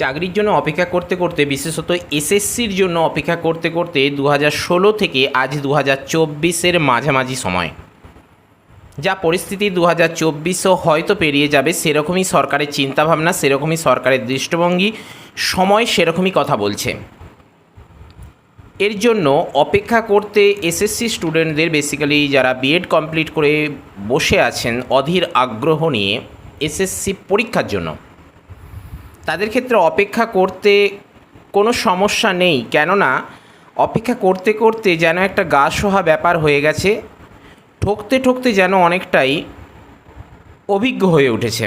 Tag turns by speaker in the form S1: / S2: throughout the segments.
S1: চাকরির জন্য অপেক্ষা করতে করতে, বিশেষত এসএসসির জন্য অপেক্ষা করতে করতে দু ষোলো থেকে আজ দু হাজার চব্বিশের মাঝামাঝি সময়। যা পরিস্থিতি দু হাজার চব্বিশও হয়তো পেরিয়ে যাবে, সেরকমই সরকারের চিন্তাভাবনা, সেরকমই সরকারের দৃষ্টিভঙ্গি, সময় সেরকমই কথা বলছে। এর জন্য অপেক্ষা করতে এসএসসি স্টুডেন্টদের বেসিক্যালি যারা বিএড কমপ্লিট করে বসে আছেন, অধীর আগ্রহ নিয়ে এসএসসি পরীক্ষার জন্য। তাদের ক্ষেত্রে অপেক্ষা করতে কোনো সমস্যা নেই। কেননা, অপেক্ষা করতে করতে যেন একটা গা সোহা ব্যাপার হয়ে গেছে, ঠকতে ঠকতে যেন অনেকটাই অভিজ্ঞ হয়ে উঠেছে।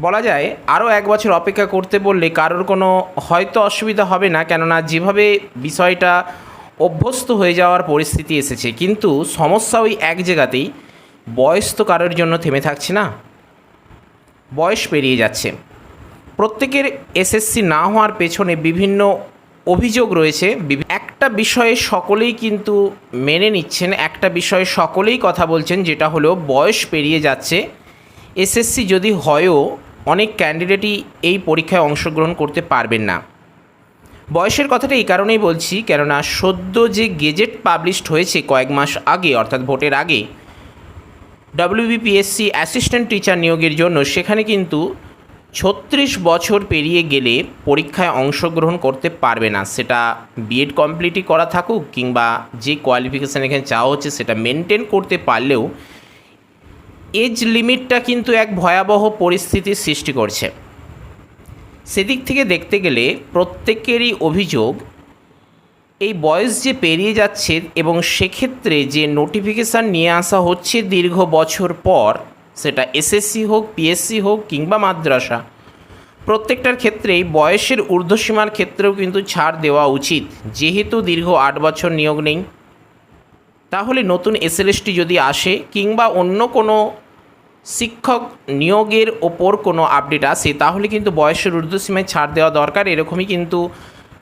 S1: বলা যায়, আরও এক বছর অপেক্ষা করতে বললে কারোর কোনো হয়তো অসুবিধা হবে না, কেননা যেভাবে বিষয়টা অভ্যস্ত হয়ে যাওয়ার পরিস্থিতি এসেছে, কিন্তু সমস্যা ওই এক জায়গাতেই বয়স তো কারোর জন্য থেমে থাকছে না। বয়স পেরিয়ে যাচ্ছে। প্রত্যেকের এসএসসি না হওয়ার পেছনে বিভিন্ন অভিযোগ রয়েছে। একটা বিষয়ে সকলেই কিন্তু মেনে নিচ্ছেন, একটা বিষয়ে সকলেই কথা বলছেন, যেটা হলো বয়স পেরিয়ে যাচ্ছে। এসএসসি যদি হয়ও, অনেক ক্যান্ডিডেটই এই পরীক্ষায় অংশগ্রহণ করতে পারবেন না। বয়সের কথাটা এই কারণেই বলছি, কেননা সদ্য যে গেজেট পাবলিশড হয়েছে কয়েক মাস আগে, অর্থাৎ ভোটের আগে ডব্লিউবিপিএসসি অ্যাসিস্ট্যান্ট টিচার নিয়োগের জন্য, সেখানে কিন্তু ছত্রিশ বছর পেরিয়ে গেলে পরীক্ষায় অংশগ্রহণ করতে পারবে না। সেটা বিএড কমপ্লিটই করা থাকুক কিংবা যে কোয়ালিফিকেশান এখানে চাওয়া হচ্ছে সেটা মেনটেন করতে পারলেও এজ লিমিটটা কিন্তু এক ভয়াবহ পরিস্থিতির সৃষ্টি করছে। সেদিক থেকে দেখতে গেলে প্রত্যেকেরই অভিযোগ, এই বয়স যে পেরিয়ে যাচ্ছে এবং সেক্ষেত্রে যে নোটিফিকেশান নিয়ে আসা হচ্ছে দীর্ঘ বছর পর সেটা এসএসসি হোক, পিএসসি হোক কিংবা মাদ্রাসা, প্রত্যেকটার ক্ষেত্রেই বয়সের ঊর্ধ্বসীমার ক্ষেত্রেও কিন্তু ছাড় দেওয়া উচিত। যেহেতু দীর্ঘ আট বছর নিয়োগ নেই, তাহলে নতুন এসএলএসটি যদি আসে কিংবা অন্য কোনো শিক্ষক নিয়োগের ওপর কোনো আপডেট আসে, তাহলে কিন্তু বয়সের ঊর্ধ্বসীমায় ছাড় দেওয়া দরকার। এরকমই কিন্তু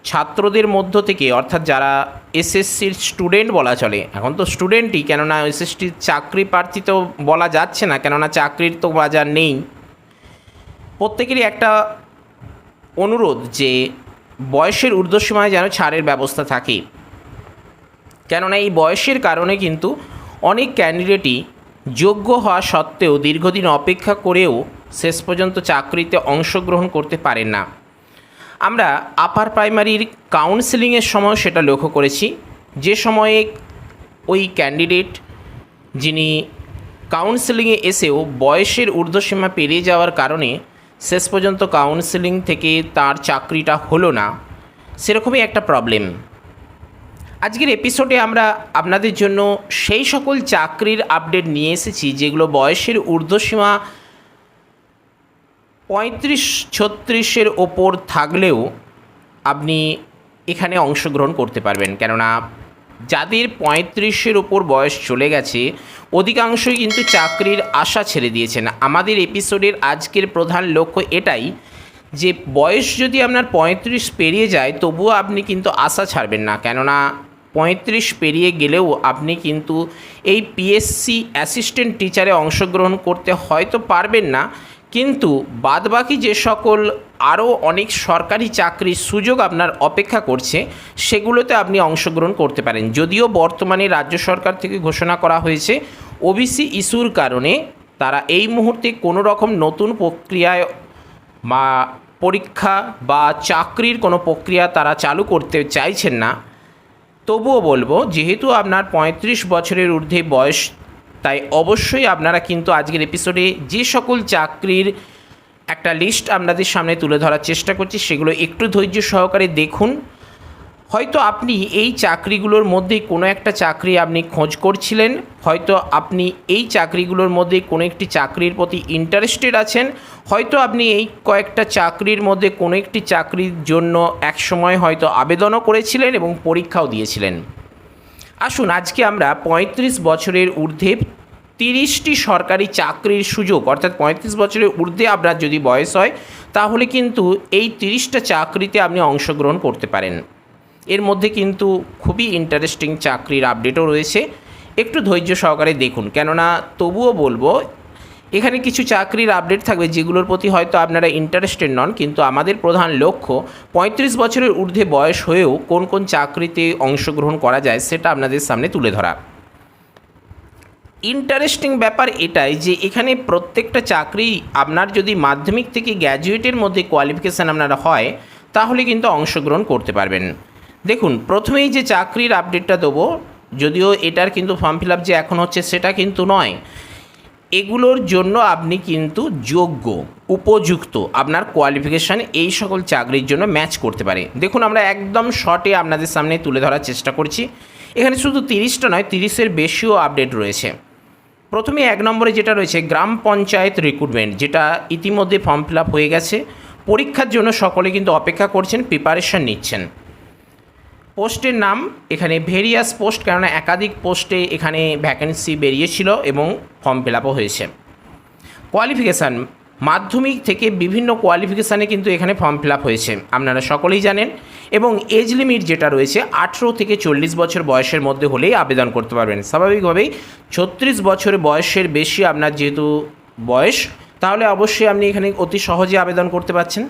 S1: ছাত্রদের মধ্য থেকে, অর্থাৎ যারা এসএসসির স্টুডেন্ট বলা চলে, এখন তো স্টুডেন্টই কেননা এসএসটির চাকরি প্রার্থী তো বলা যাচ্ছে না, কেননা চাকরির তো বাজার নেই। প্রত্যেকেরই একটা অনুরোধ যে, বয়সের ঊর্ধ্বসীমায় যেন ছাড়ের ব্যবস্থা থাকে। কেননা এই বয়সের কারণে কিন্তু অনেক ক্যান্ডিডেটই যোগ্য হওয়া সত্ত্বেও দীর্ঘদিন অপেক্ষা করেও শেষ পর্যন্ত চাকরিতে অংশগ্রহণ করতে পারেন না। আমরা আপার প্রাইমারির কাউন্সেলিংয়ের সময় সেটা লক্ষ্য করেছি। যে সময়ে ওই ক্যান্ডিডেট যিনি কাউন্সেলিংয়ে এসেও বয়সের ঊর্ধ্বসীমা পেরিয়ে যাওয়ার কারণে শেষ পর্যন্ত কাউন্সেলিং থেকে তার চাকরিটা হলো না, সেরকমই একটা প্রবলেম আজকের এপিসোডে আমরা আপনাদের জন্য সেই সকল চাকরির আপডেট নিয়ে এসেছি, যেগুলো বয়সের ঊর্ধ্বসীমা পঁয়ত্রিশ ছত্রিশের ওপর থাকলেও আপনি এখানে অংশগ্রহণ করতে পারবেন। কেননা যাদের পঁয়ত্রিশের ওপর বয়স চলে গেছে, অধিকাংশই কিন্তু চাকরির আশা ছেড়ে দিয়েছেন। আমাদের এপিসোডের আজকের প্রধান লক্ষ্য এটাই যে বয়স যদি আপনার পঁয়ত্রিশ পেরিয়ে যায়, তবুও আপনি কিন্তু আশা ছাড়বেন না। কেননা পঁয়ত্রিশ পেরিয়ে গেলেও আপনি কিন্তু এই পিএসসি অ্যাসিস্ট্যান্ট টিচারে অংশগ্রহণ করতে হয়তো পারবেন না। কিন্তু বাদবাকি যে সকল আরও অনেক সরকারি চাকরির সুযোগ আপনার অপেক্ষা করছে, সেগুলোতে আপনি অংশগ্রহণ করতে পারেন। যদিও বর্তমানে রাজ্য সরকার থেকে ঘোষণা করা হয়েছে ওবিসি ইস্যুর কারণে তারা এই মুহূর্তে কোনো রকম নতুন প্রক্রিয়ায় বা পরীক্ষা বা চাকরির কোনো প্রক্রিয়া তারা চালু করতে চাইছেন না। তবুও বলব, যেহেতু আপনার পঁয়ত্রিশ বছরের ঊর্ধ্বে বয়স তাই অবশ্যই আপনারা কিন্তু আজকের এপিসোডে যে সকল চাকরির একটা লিস্ট আপনাদের সামনে তুলে ধরার চেষ্টা করছি, সেগুলো একটু ধৈর্য সহকারে দেখুন। হয়তো আপনি এই চাকরিগুলোর মধ্যে কোনো একটা চাকরি আপনি খোঁজ করছিলেন, হয়তো আপনি এই চাকরিগুলোর মধ্যে কোনো একটি চাকরির প্রতি ইন্টারেস্টেড আছেন, হয়তো আপনি এই কয়েকটা চাকরির মধ্যে কোনো একটি চাকরির জন্য একসময় হয়তো আবেদনও করেছিলেন এবং পরীক্ষাও দিয়েছিলেন। আসুন, আজকে আমরা পঁয়ত্রিশ বছরের ঊর্ধ্বে তিরিশটি সরকারি চাকরির সুযোগ, অর্থাৎ পঁয়ত্রিশ বছরের ঊর্ধ্বে আপনার যদি বয়স হয়, তাহলে কিন্তু এই তিরিশটা চাকরিতে আপনি অংশগ্রহণ করতে পারেন। এর মধ্যে কিন্তু খুবই ইন্টারেস্টিং চাকরির আপডেটও রয়েছে। একটু ধৈর্য সহকারে দেখুন, কেননা তবুও বলব, এখানে কিছু চাকরির আপডেট থাকবে যেগুলোর প্রতি হয়তো আপনারা ইন্টারেস্টেড নন, কিন্তু আমাদের প্রধান লক্ষ্য, পঁয়ত্রিশ বছরের ঊর্ধ্বে বয়স হয়েও কোন কোন চাকরিতে অংশগ্রহণ করা যায় সেটা আপনাদের সামনে তুলে ধরা। ইন্টারেস্টিং ব্যাপার এটাই যে এখানে প্রত্যেকটা চাকরি আপনার যদি মাধ্যমিক থেকে গ্র্যাজুয়েটের মধ্যে কোয়ালিফিকেশান আপনারা হয়, তাহলে কিন্তু অংশগ্রহণ করতে পারবেন। দেখুন, প্রথমেই যে চাকরির আপডেটটা দেবো, যদিও এটার কিন্তু ফর্ম ফিল আপ যে এখন হচ্ছে সেটা কিন্তু নয়। এগুলোর জন্য আপনি কিন্তু যোগ্য, উপযুক্ত, আপনার কোয়ালিফিকেশান এই সকল চাকরির জন্য ম্যাচ করতে পারে। দেখুন, আমরা একদম শর্টে আপনাদের সামনে তুলে ধরার চেষ্টা করছি। এখানে শুধু তিরিশটা নয়, তিরিশের বেশিও আপডেট রয়েছে। প্রথমে এক নম্বরে যেটা রয়েছে, গ্রাম পঞ্চায়েত রিক্রুটমেন্ট যেটা ইতিমধ্যে ফর্ম ফিল হয়ে গেছে। পরীক্ষার জন্য সকলে কিন্তু অপেক্ষা করছেন প্রিপারেশন নিচ্ছেন। পোস্টের নাম, এখানে ভেরিয়াস পোস্ট কেননা একাধিক পোস্টে এখানে ভ্যাকেন্সি বেরিয়েছিল এবং ফর্ম ফিল হয়েছে। কোয়ালিফিকেশান মাধ্যমিক থেকে বিভিন্ন কোয়ালিফিকেশানে কিন্তু এখানে ফর্ম ফিল হয়েছে। আপনারা সকলেই জানেন এবং এজ লিমিট যেটা রয়েছে, আঠেরো থেকে চল্লিশ বছর বয়সের মধ্যে হলেই আবেদন করতে পারবেন। স্বাভাবিকভাবেই ছত্রিশ বছর বয়সের বেশি আপনার যেহেতু বয়স, তাহলে অবশ্যই আপনি এখানে অতি সহজে আবেদন করতে পারছেন।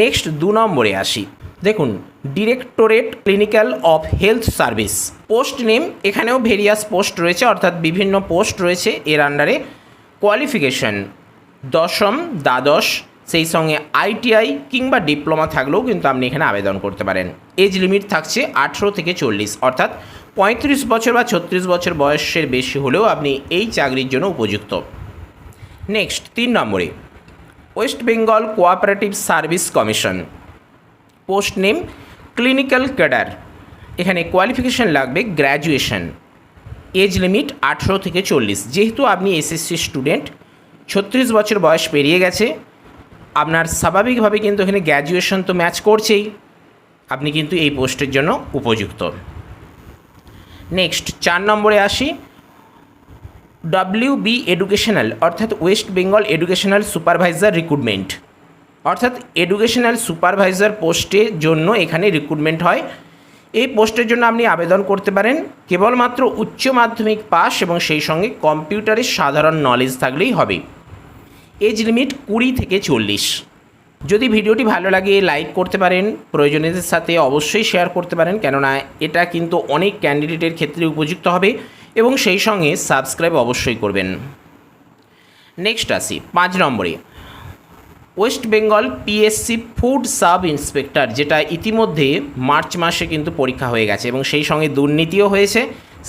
S1: নেক্সট দু নম্বরে আসি। দেখুন directorate clinical of health service post name এখানেও ভেরিয়াস পোস্ট রয়েছে, অর্থাৎ বিভিন্ন পোস্ট রয়েছে এর আন্ডারে কোয়ালিফিকেশন দশম, দ্বাদশ, সেই সঙ্গে আইটিআই কিংবা ডিপ্লোমা থাকলেও কিন্তু আপনি এখানে আবেদন করতে পারেন। এজ লিমিট থাকছে আঠেরো থেকে চল্লিশ। অর্থাৎ পঁয়ত্রিশ বছর বা ছত্রিশ বছর বয়সের বেশি হলেও আপনি এই চাকরির জন্য উপযুক্ত। নেক্সট, তিন নম্বরে, West Bengal cooperative service commission. Post name, clinical cadre. এখানে কোয়ালিফিকেশান লাগবে গ্র্যাজুয়েশন। এজ লিমিট আঠেরো থেকে চল্লিশ। যেহেতু আপনি এসএসসি স্টুডেন্ট ছত্রিশ বছর বয়স পেরিয়ে গেছে। আপনার স্বাভাবিকভাবে কিন্তু এখানে গ্র্যাজুয়েশন তো ম্যাচ করছেই। আপনি কিন্তু এই পোস্টের জন্য উপযুক্ত। নেক্সট চার নম্বরে আসি। ডাব্লিউ বি এডুকেশনাল অর্থাৎ West Bengal educational supervisor recruitment অর্থাৎ এডুকেশনাল সুপারভাইজার পোস্টের জন্য এখানে রিক্রুটমেন্ট হয়। এই পোস্টের জন্য আপনি আবেদন করতে পারেন। কেবলমাত্র উচ্চ মাধ্যমিক পাস এবং সেই সঙ্গে কম্পিউটারের সাধারণ নলেজ থাকলেই হবে। এজ লিমিট কুড়ি থেকে চল্লিশ। যদি ভিডিওটি ভালো লাগে, লাইক করতে পারেন, প্রয়োজনীয়দের সাথে অবশ্যই শেয়ার করতে পারেন, কেননা এটা কিন্তু অনেক ক্যান্ডিডেটের ক্ষেত্রে উপযুক্ত হবে এবং সেই সঙ্গে সাবস্ক্রাইব অবশ্যই করবেন। নেক্সট আসি, পাঁচ নম্বরে। West Bengal PSC food sub inspector, যেটা ইতিমধ্যে মার্চ মাসে কিন্তু পরীক্ষা হয়ে গেছে এবং সেই সঙ্গে দুর্নীতিও হয়েছে,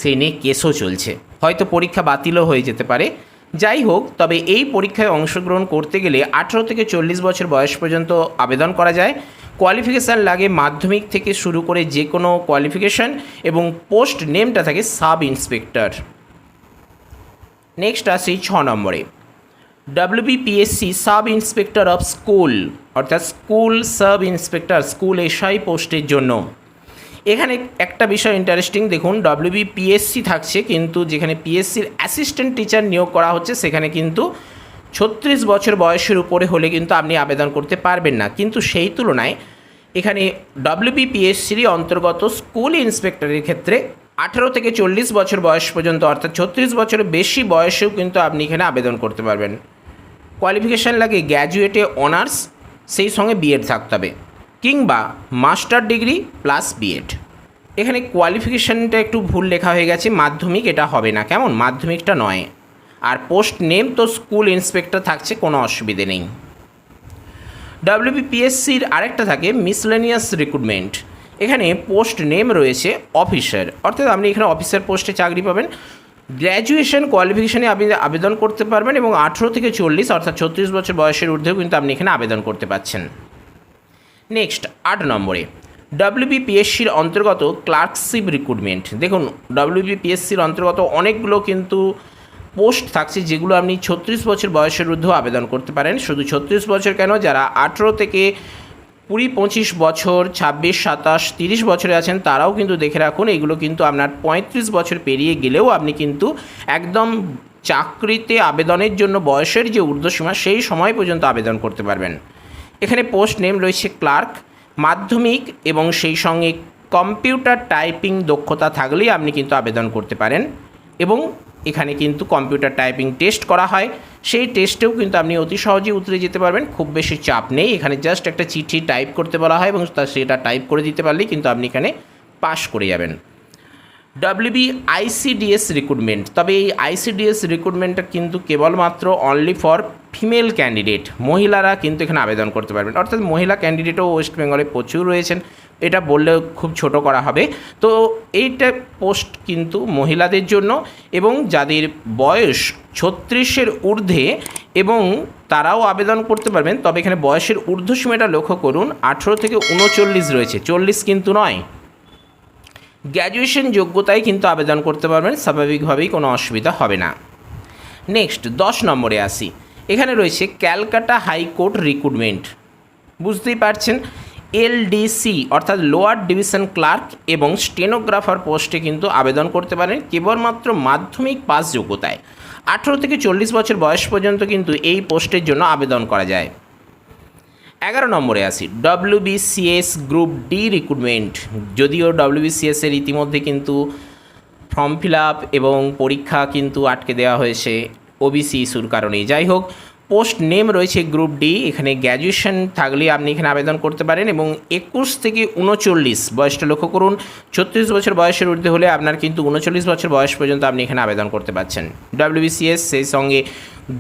S1: সেই নিয়ে কেসও চলছে। হয়তো পরীক্ষা বাতিলও হয়ে যেতে পারে। যাই হোক, তবে এই পরীক্ষায় অংশগ্রহণ করতে গেলে আঠেরো থেকে চল্লিশ বছর বয়স পর্যন্ত আবেদন করা যায়। কোয়ালিফিকেশান লাগে মাধ্যমিক থেকে শুরু করে যে কোনো কোয়ালিফিকেশান এবং পোস্ট নেমটা থাকে সাব ইন্সপেক্টর নেক্সট আসি ছ নম্বরে। WBPSC sub inspector of school অর্থাৎ school sub inspector school SI পোস্টের জন্য। এখানে একটা বিষয় ইন্টারেস্টিং দেখুন ডব্লিউবি পিএসসি থাকছে, কিন্তু যেখানে পিএসসির অ্যাসিস্ট্যান্ট টিচার নিয়োগ করা হচ্ছে, সেখানে কিন্তু ছত্রিশ বছর বয়সের উপরে হলে কিন্তু আপনি আবেদন করতে পারবেন না। কিন্তু সেই তুলনায় এখানে ডব্লিউবিপিএসসির অন্তর্গত স্কুল ইন্সপেক্টরের ক্ষেত্রে আঠেরো থেকে চল্লিশ বছর বয়স পর্যন্ত, অর্থাৎ ছত্রিশ বছরের বেশি বয়সেও কিন্তু আপনি এখানে আবেদন করতে পারবেন। কোয়ালিফিকেশান লাগে গ্র্যাজুয়েটে অনার্স সেই সঙ্গে বিএড থাকতে হবে, কিংবা মাস্টার ডিগ্রি প্লাস বিএড এখানে কোয়ালিফিকেশানটা একটু ভুল লেখা হয়ে গেছে, মাধ্যমিক এটা হবে না। কেমন? মাধ্যমিকটা নয়। আর পোস্ট নেম তো স্কুল ইন্সপেক্টর থাকছে, কোনো অসুবিধে নেই। ডাব্লিউবিপিএসসির আরেকটা থাকে মিসলেনিয়াস রিক্রুটমেন্ট এখানে পোস্ট নেম রয়েছে অফিসার অর্থাৎ আপনি এখানে অফিসার পোস্টে চাকরি পাবেন। গ্র্যাজুয়েশন কোয়ালিফিকেশানে আপনি আবেদন করতে পারবেন এবং আঠেরো থেকে চল্লিশ, অর্থাৎ ছত্রিশ বছর বয়সের ঊর্ধ্বেও কিন্তু আপনি এখানে আবেদন করতে পারছেন নেক্সট আট নম্বরে। ডাব্লিউবিপিএসসির অন্তর্গত ক্লার্কশিপ রিক্রুটমেন্ট দেখুন ডাব্লিউবিপিএসসির অন্তর্গত অনেকগুলো কিন্তু পোস্ট থাকছে যেগুলো আপনি ছত্রিশ বছর বয়সের ঊর্ধ্বেও আবেদন করতে পারেন। শুধু ছত্রিশ বছর কেন? যারা আঠেরো থেকে কুড়ি, পঁচিশ বছর, ছাব্বিশ, সাতাশ, তিরিশ বছরে আছেন, তারাও কিন্তু দেখে রাখুন, এগুলো কিন্তু আপনার পঁয়ত্রিশ বছর পেরিয়ে গেলেও আপনি কিন্তু একদম চাকরিতে আবেদনের জন্য বয়সের যে ঊর্ধ্বসীমা, সেই সময় পর্যন্ত আবেদন করতে পারবেন। এখানে পোস্ট নেম রয়েছে ক্লার্ক। মাধ্যমিক এবং সেই সঙ্গে কম্পিউটার টাইপিং দক্ষতা থাকলেই আপনি কিন্তু আবেদন করতে পারেন। এবং এখানে কিন্তু কম্পিউটার টাইপিং টেস্ট করা হয়। সেই টেস্টেও কিন্তু আপনি অতি সহজেই উতরে যেতে পারবেন। খুব বেশি চাপ নেই। এখানে জাস্ট একটা চিঠি টাইপ করতে বলা হয় এবং তা সেটা টাইপ করে দিতে পারলেই কিন্তু আপনি এখানে পাশ করে যাবেন। ডাব্লিউবি আইসিডিএস রিক্রুটমেন্ট তবে এই আইসিডিএস রিক্রুটমেন্টটা কিন্তু কেবলমাত্র অনলি ফর ফিমেল ক্যান্ডিডেট। মহিলারা কিন্তু এখানে আবেদন করতে পারবেন। অর্থাৎ মহিলা ক্যান্ডিডেটও ওয়েস্ট বেঙ্গলে প্রচুর রয়েছেন। এটা বললেও খুব ছোট করা হবে। তো এইটা পোস্ট কিন্তু মহিলাদের জন্য এবং যাদের বয়স ছত্রিশের ঊর্ধ্বে এবং তারাও আবেদন করতে পারবেন, তবে এখানে বয়সের ঊর্ধ্বসীমাটা লক্ষ্য করুন। আঠেরো থেকে উনচল্লিশ রয়েছে। চল্লিশ কিন্তু নয়। গ্র্যাজুয়েশন যোগ্যতায় কিন্তু আবেদন করতে পারবেন। স্বাভাবিকভাবেই কোনো অসুবিধা হবে না। নেক্সট, দশ নম্বরে আসি। এখানে রয়েছে ক্যালকাটা হাইকোর্ট রিক্রুটমেন্ট। বুঝতেই পারছেন, এলডিসি অর্থাৎ লোয়ার ডিভিশন ক্লার্ক এবং স্টেনোগ্রাফার পোস্টে কিন্তু আবেদন করতে পারেন কেবলমাত্র মাধ্যমিক পাস যোগ্যতায়। আঠেরো থেকে চল্লিশ বছর বয়স পর্যন্ত কিন্তু এই পোস্টের জন্য আবেদন করা যায়। এগারো নম্বরে আসি, ডব্লিউবিসিএস গ্রুপ ডি রিক্রুটমেন্ট। যদিও ডব্লিউবিসিএস এর ইতিমধ্যে কিন্তু ফর্ম ফিল আপ এবং পরীক্ষা কিন্তু আটকে দেওয়া হয়েছে। ওবিসি ইস্যুর কারণে যাই হোক, পোস্ট নেম রয়েছে গ্রুপ ডি, এখানে গ্র্যাজুয়েশন থাকলে আপনি এখানে আবেদন করতে পারেন এবং একুশ থেকে উনচল্লিশ বয়সটা লক্ষ্য করুন, ছত্রিশ বছর বয়সের ঊর্ধ্বে হলে আপনার কিন্তু উনচল্লিশ বছর বয়স পর্যন্ত আপনি এখানে আবেদন করতে পারছেন। ডব্লিউবিসিএস, সেই সঙ্গে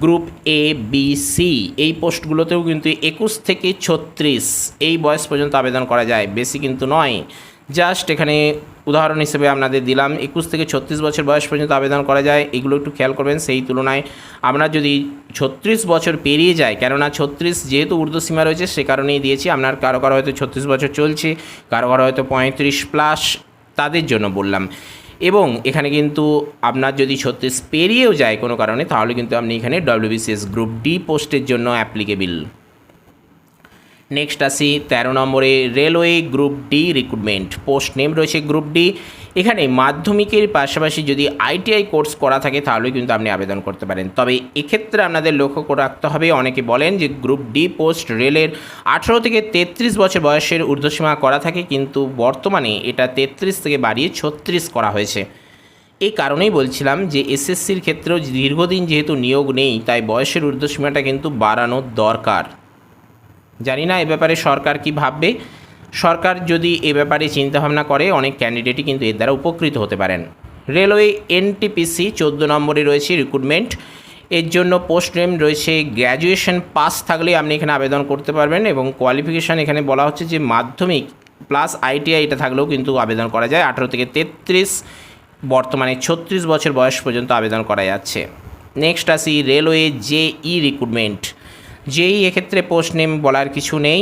S1: গ্রুপ এ, বি, সি, এই পোস্টগুলোতেও কিন্তু একুশ থেকে ছত্রিশ এই বয়স পর্যন্ত আবেদন করা যায়। বেশি কিন্তু নয়। জাস্ট এখানে উদাহরণ হিসেবে আপনাদের দিলাম, একুশ থেকে ছত্রিশ বছর বয়স পর্যন্ত আবেদন করা যায়, এগুলো একটু খেয়াল করবেন সেই তুলনায়। আপনার যদি ছত্রিশ বছর পেরিয়ে যায় কেননা ছত্রিশ যেহেতু ঊর্ধ্বসীমা রয়েছে, সে কারণেই দিয়েছি, আপনার কারও কারও হয়তো ছত্রিশ বছর চলছে, কারও কারও হয়তো পঁয়ত্রিশ প্লাস তাদের জন্য বললাম। এবং এখানে কিন্তু আপনার যদি ছত্রিশ পেরিয়েও যায় কোনো কারণে, তাহলে কিন্তু আপনি এখানে ডব্লিউবিসিএস গ্রুপ ডি পোস্টের জন্য অ্যাপ্লিকেবিল নেক্সট আসি, তেরো নম্বরে railway group D recruitment post name রয়েছে গ্রুপ ডি। এখানে মাধ্যমিকের পাশাপাশি যদি আইটিআই কোর্স করা থাকে, তাহলে কিন্তু আপনি আবেদন করতে পারেন। তবে এক্ষেত্রে আপনাদের লক্ষ্য রাখতে হবে, অনেকে বলেন যে গ্রুপ ডি পোস্ট রেলের আঠেরো থেকে তেত্রিশ বছর বয়সের ঊর্ধ্বসীমা করা থাকে, কিন্তু বর্তমানে এটা তেত্রিশ থেকে বাড়িয়ে ছত্রিশ করা হয়েছে। এই কারণেই বলছিলাম যে এসএসসির ক্ষেত্রেও দীর্ঘদিন যেহেতু নিয়োগ নেই, তাই বয়সের ঊর্ধ্বসীমাটা কিন্তু বাড়ানোর দরকার। জানি না, এ ব্যাপারে সরকার কি ভাববে? সরকার যদি এ ব্যাপারে চিন্তাভাবনা করে, অনেক ক্যান্ডিডেটই কিন্তু এর দ্বারা উপকৃত হতে পারেন। রেলওয়ে এনটিপিসি চোদ্দ নম্বরে রয়েছে রিক্রুটমেন্ট এর জন্য পোস্ট নেম রয়েছে গ্র্যাজুয়েশন পাস থাকলে আপনি এখানে আবেদন করতে পারবেন এবং কোয়ালিফিকেশান এখানে বলা হচ্ছে যে মাধ্যমিক প্লাস আইটিআই এটা থাকলেও কিন্তু আবেদন করা যায়। আঠেরো থেকে তেত্রিশ, বর্তমানে ছত্রিশ বছর বয়স পর্যন্ত আবেদন করা যাচ্ছে। নেক্সট আসি রেলওয়ে জেই রিক্রুটমেন্ট যেই এক্ষেত্রে পোস্ট নেম বলার কিছু নেই।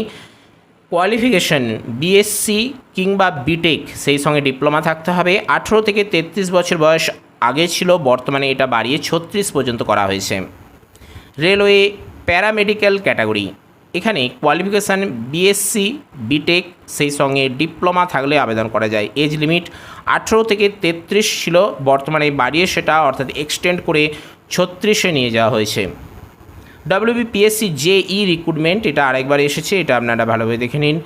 S1: কোয়ালিফিকেশন বিএসসি কিংবা বিটেক সেই সঙ্গে ডিপ্লোমা থাকতে হবে। আঠেরো থেকে তেত্রিশ বছর বয়স আগে ছিল, বর্তমানে এটা বাড়িয়ে ছত্রিশ পর্যন্ত করা হয়েছে। রেলওয়ে প্যারামেডিক্যাল ক্যাটাগরি, এখানে কোয়ালিফিকেশান বিএসসি বিটেক সেই সঙ্গে ডিপ্লোমা থাকলে আবেদন করা যায়। এজ লিমিট আঠেরো থেকে তেত্রিশ ছিল, বর্তমানে বাড়িয়ে সেটা অর্থাৎ এক্সটেন্ড করে ছত্রিশে নিয়ে যাওয়া হয়েছে। ডাব্লিউবিপিএসসি জেই রিক্রুটমেন্ট এটা আরেকবার এসেছে, এটা আপনারা ভালোভাবে দেখে নিন।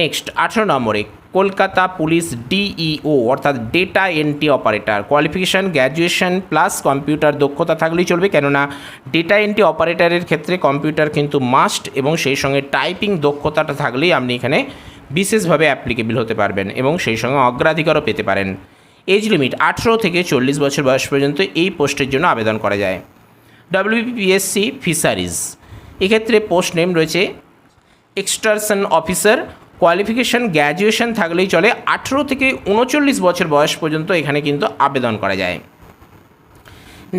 S1: নেক্সট আঠেরো নম্বরে কলকাতা পুলিশ ডিইও অর্থাৎ data entry operator qualification graduation plus computer দক্ষতা থাকলেই চলবে, কেননা ডেটা এন্ট্রি অপারেটরের ক্ষেত্রে কম্পিউটার কিন্তু মাস্ট এবং সেই সঙ্গে টাইপিং দক্ষতাটা থাকলেই আপনি এখানে বিশেষভাবে অ্যাপ্লিকেবল হতে পারবেন এবং সেই সঙ্গে অগ্রাধিকারও পেতে পারেন। এজ লিমিট আঠেরো থেকে চল্লিশ বছর বয়স পর্যন্ত এই পোস্টের জন্য আবেদন করা যায়। ডাব্লিউবিপিএসসি ফিশারিজ এক্ষেত্রে পোস্ট নেম রয়েছে এক্সট্রাকশন অফিসার কোয়ালিফিকেশান গ্র্যাজুয়েশন থাকলেই চলে। আঠেরো থেকে উনচল্লিশ বছর বয়স পর্যন্ত এখানে কিন্তু আবেদন করা যায়।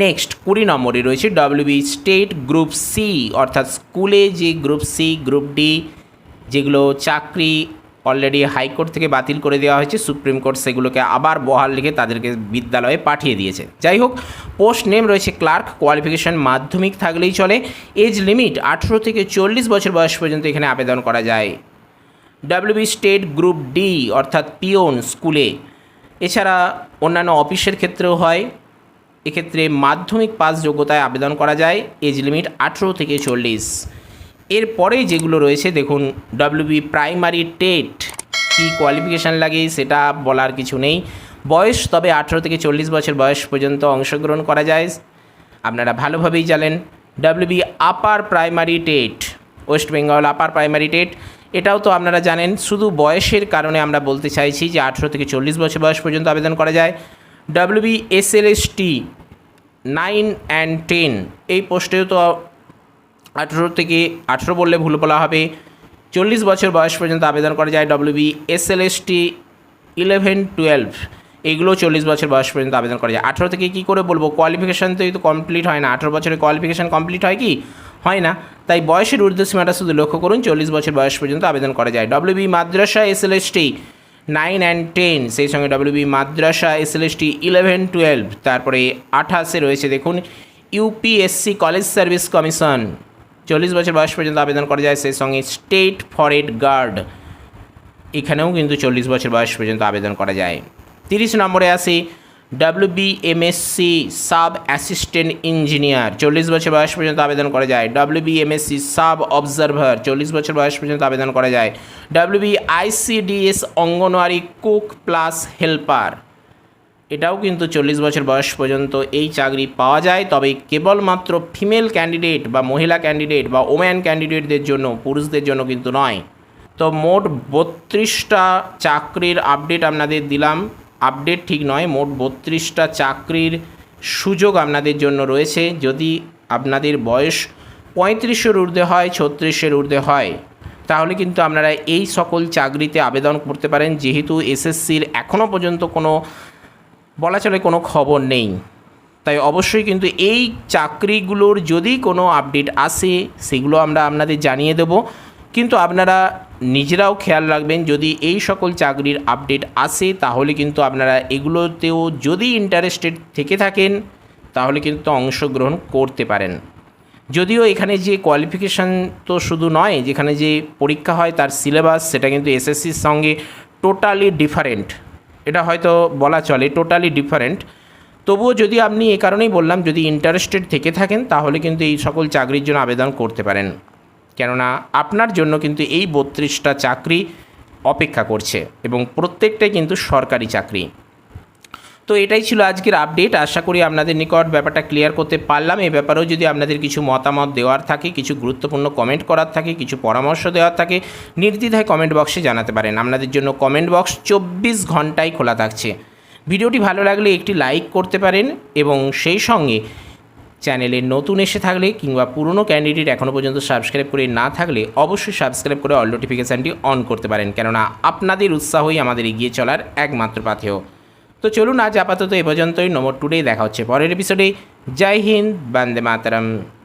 S1: নেক্সট কুড়ি নম্বরে রয়েছে ডাব্লিউবি স্টেট গ্রুপ সি অর্থাৎ স্কুলে যে গ্রুপ সি গ্রুপ ডি যেগুলো চাকরি অলরেডি হাইকোর্ট থেকে বাতিল করে দেওয়া হয়েছে। সুপ্রিম কোর্ট সেগুলোকে আবার বহাল লিখে তাদেরকে বিদ্যালয়ে পাঠিয়ে দিয়েছে। যাই হোক পোস্ট নেম রয়েছে ক্লার্ক কোয়ালিফিকেশান মাধ্যমিক থাকলেই চলে। এজ লিমিট আঠেরো থেকে চল্লিশ বছর বয়স পর্যন্ত এখানে আবেদন করা যায়। ডাব্লিউবি স্টেট গ্রুপ ডি অর্থাৎ পিওন স্কুলে এছাড়া অন্যান্য অফিসের ক্ষেত্রেও হয়। এক্ষেত্রে মাধ্যমিক পাস যোগ্যতায় আবেদন করা যায়। এজ লিমিট আঠেরো থেকে চল্লিশ। এরপরে যেগুলো রয়েছে, দেখুন ডাব্লিউবি প্রাইমারি টেট কী কোয়ালিফিকেশান লাগে সেটা বলার কিছু নেই। বয়স তবে আঠেরো থেকে চল্লিশ বছর বয়স পর্যন্ত অংশগ্রহণ করা যায়। আপনারা ভালোভাবেই জানেন WB upper primary TET West Bengal upper primary TET এটাও তো আপনারা জানেন, শুধু বয়সের কারণে আমরা বলতে চাইছি যে আঠেরো থেকে চল্লিশ বছর বয়স পর্যন্ত আবেদন করা যায়। WB SLST nine and ten এই পোস্টেও তো আঠেরো থেকে আঠেরো বললে ভুল বলা হবে। চল্লিশ বছর বয়স পর্যন্ত আবেদন করা যায় ডব্লিউবি এসএলএসটি ইলেভেন টুয়েলভ এগুলো চল্লিশ বছর বয়স পর্যন্ত আবেদন করা যায়। আঠেরো থেকে কী করে বলব? কোয়ালিফিকেশান তো এই তো কমপ্লিট হয় না। আঠেরো বছরের কোয়ালিফিকেশান কমপ্লিট হয় কি? হয় না। তাই বয়সের ঊর্ধ্বসীমাটা শুধু লক্ষ্য করুন, চল্লিশ বছর বয়স পর্যন্ত আবেদন করা যায়। WB Madrasah SLST nine and ten সেই সঙ্গে WB Madrasah SLST eleven twelve তারপরে আঠাশে রয়েছে দেখুন ইউপিএসসি কলেজ সার্ভিস কমিশন চল্লিশ বছর বয়স পর্যন্ত আবেদন করা যায় সেই সঙ্গে স্টেট ফরেস্ট গার্ড এখানেও কিন্তু চল্লিশ বছর বয়স পর্যন্ত আবেদন করা যায়। তিরিশ নম্বরে আসি W B M S C sub assistant engineer চল্লিশ বছর বয়স পর্যন্ত আবেদন করা যায়। ডাব্লিউবিএমএসসি সাব অবজারভার চল্লিশ বছর বয়স পর্যন্ত আবেদন করা যায়। WB ICDS anganwadi cook plus helper এটাও কিন্তু চল্লিশ বছর বয়স পর্যন্ত এই চাকরি পাওয়া যায়। তবে কেবলমাত্র ফিমেল ক্যান্ডিডেট বা মহিলা ক্যান্ডিডেট বা ওম্যান ক্যান্ডিডেটদের জন্য, পুরুষদের জন্য কিন্তু নয়। তো মোট বত্রিশটা চাকরির আপডেট আপনাদের দিলাম। আপডেট ঠিক নয়, মোট বত্রিশটা চাকরির সুযোগ আপনাদের জন্য রয়েছে। যদি আপনাদের বয়স পঁয়ত্রিশের ঊর্ধ্বে হয়, ছত্রিশের ঊর্ধ্বে হয়, তাহলে কিন্তু আপনারা এই সকল চাকরিতে আবেদন করতে পারেন। যেহেতু এসএসসির এখনও পর্যন্ত কোনো বলা চলে কোনো খবর নেই। তাই অবশ্যই কিন্তু এই চাকরিগুলোর যদি কোনো আপডেট আসে, সেগুলো আমরা আপনাদের জানিয়ে দেব। কিন্তু আপনারা নিজেরাও খেয়াল রাখবেন, যদি এই সকল চাকরির আপডেট আসে, তাহলে কিন্তু আপনারা এগুলোতেও যদি ইন্টারেস্টেড থেকে থাকেন, তাহলে কিন্তু অংশগ্রহণ করতে পারেন। যদিও এখানে যে কোয়ালিফিকেশান তো শুধু নয়, যেখানে যে পরীক্ষা হয় তার সিলেবাস সেটা কিন্তু এসএসসির সঙ্গে টোটালি ডিফারেন্ট এটা হয়তো বলা চলে টোটালি ডিফারেন্ট তবুও যদি আপনি এ কারণেই বললাম, যদি ইন্টারেস্টেড থেকে থাকেন, তাহলে কিন্তু এই সকল চাকরির জন্য আবেদন করতে পারেন। কেননা আপনার জন্য কিন্তু এই বত্রিশটা চাকরি অপেক্ষা করছে এবং প্রত্যেকটাই কিন্তু সরকারি চাকরি। তো এটাই ছিল আজকের আপডেট আশা করি আপনাদের নিকট ব্যাপারটা ক্লিয়ার করতে পারলাম। এই ব্যাপারেও যদি আপনাদের কিছু মতামত দেওয়ার থাকে, কিছু গুরুত্বপূর্ণ কমেন্ট করার থাকে, কিছু পরামর্শ দেওয়ার থাকে, নির্দ্বিধায় কমেন্ট বক্সে জানাতে পারেন। আপনাদের জন্য কমেন্ট বক্স চব্বিশ ঘন্টায় খোলা থাকছে। ভিডিওটি ভালো লাগলে একটি লাইক করতে পারেন এবং সেই সঙ্গে চ্যানেলে নতুন এসে থাকলে কিংবা পুরনো ক্যান্ডিডেট এখনও পর্যন্ত সাবস্ক্রাইব করে না থাকলে অবশ্যই সাবস্ক্রাইব করে অল নোটিফিকেশানটি অন করতে পারেন। কেননা আপনাদের উৎসাহই আমাদের এগিয়ে চলার একমাত্র পাথেয়। তো চলুন আজ আপাতত এ পর্যন্তই। নম্বর টুডেই দেখা হচ্ছে পরের এপিসোডে জয় হিন্দ, বন্দে মাতারাম।